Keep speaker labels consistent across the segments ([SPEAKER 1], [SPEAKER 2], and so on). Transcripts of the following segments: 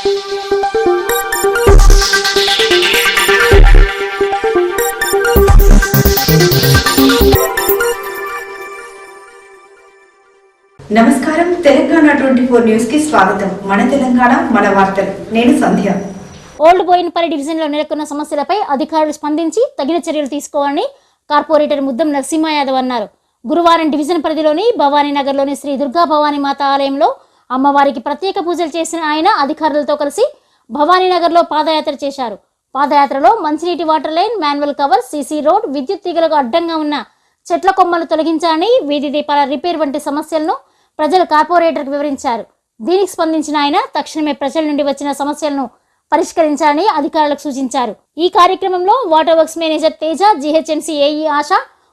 [SPEAKER 1] నమస్కారం. Telangana twenty four న్యూస్కి స్వాగతం. మన తెలంగాణ మన వార్తలు. నేను సంధ్య.
[SPEAKER 2] ఓల్డ్ బోయిన్పల్లి డివిజన్లో నెలకొన్న సమస్యలపై అధికారులు స్పందించి తగిన చర్యలు తీసుకోవాలని కార్పొరేటర్ ముద్దం నరసింహ యాదవ్ అన్నారు. గురువారం డివిజన్ పరిధిలోని భవానీ నగర్లోని శ్రీ దుర్గా భవానీ మాత ఆలయంలో అమ్మవారికి ప్రత్యేక పూజలు చేసిన ఆయన అధికారులతో కలిసి భవానీనగర్లో పాదయాత్ర చేశారు. పాదయాత్రలో మంచినీటి water line manual cover CC road విద్యుత్ తీగలకు అడ్డంగా ఉన్న చెట్ల కొమ్మలు తొలగించాలని వీధి దీపాల రిపేర్ వంటి సమస్యలను ప్రజలు కార్పొరేటర్కు వివరించారు. దీనికి స్పందించిన ఆయన తక్షణమే ప్రజల నుండి వచ్చిన సమస్యలను పరిష్కరించాలని అధికారులకు సూచించారు. ఈ కార్యక్రమంలో water works manager Teja GHMC AE Asha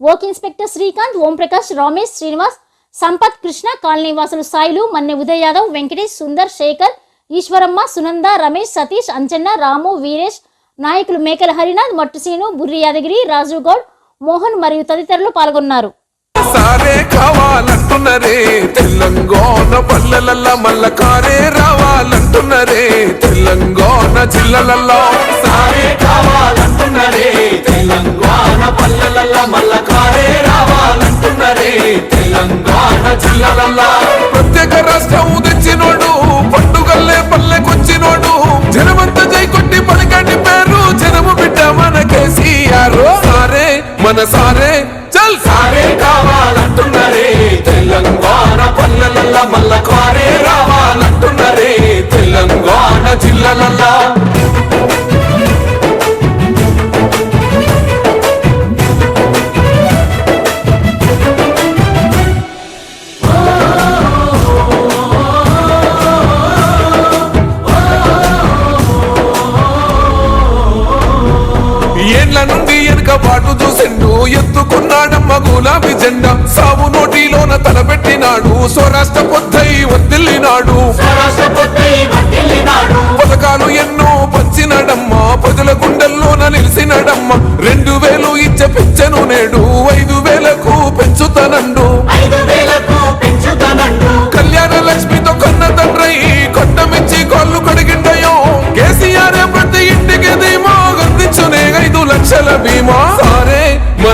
[SPEAKER 2] work inspector Srikanth Omprakash Ramesh Srinivas Sampath Krishna colony వాసులు సాయిలు మన్నె ఉదయ్ యాదవ్ వెంకటేష్ సుందర్ శేఖర్ ఈశ్వరమ్మ సునంద రమేష్ సతీష్ అంజన్న రాము వీరేష్ నాయకులు మేకల హరినాథ్ మట్టుసీను బుర్రి యాదగిరి రాజు గౌడ్ మోహన్ మరియు తదితరులు పాల్గొన్నారు.
[SPEAKER 3] సారే కావాలంటున్నరే తెలంగాణ పల్లెలల్ల మల్ల కారే రావాలంటున్నరే తెలంగాణ జిల్లలల్లో. సారే కావాలంటున్నరే తెలంగాణ సారే మన సారే చల్. సారే కావాలంటున్నారే తెలంగాణ పల్లెల మల్ల కారే పాటు చూసిండు ఎత్తుకున్నాడమ్మ గులాబీ జెండా. సాగు నోటిలోన తలపెట్టినాడు స్వరాష్ట్ర పొద్దై వదిలినాడు పథకాలు ఎన్నో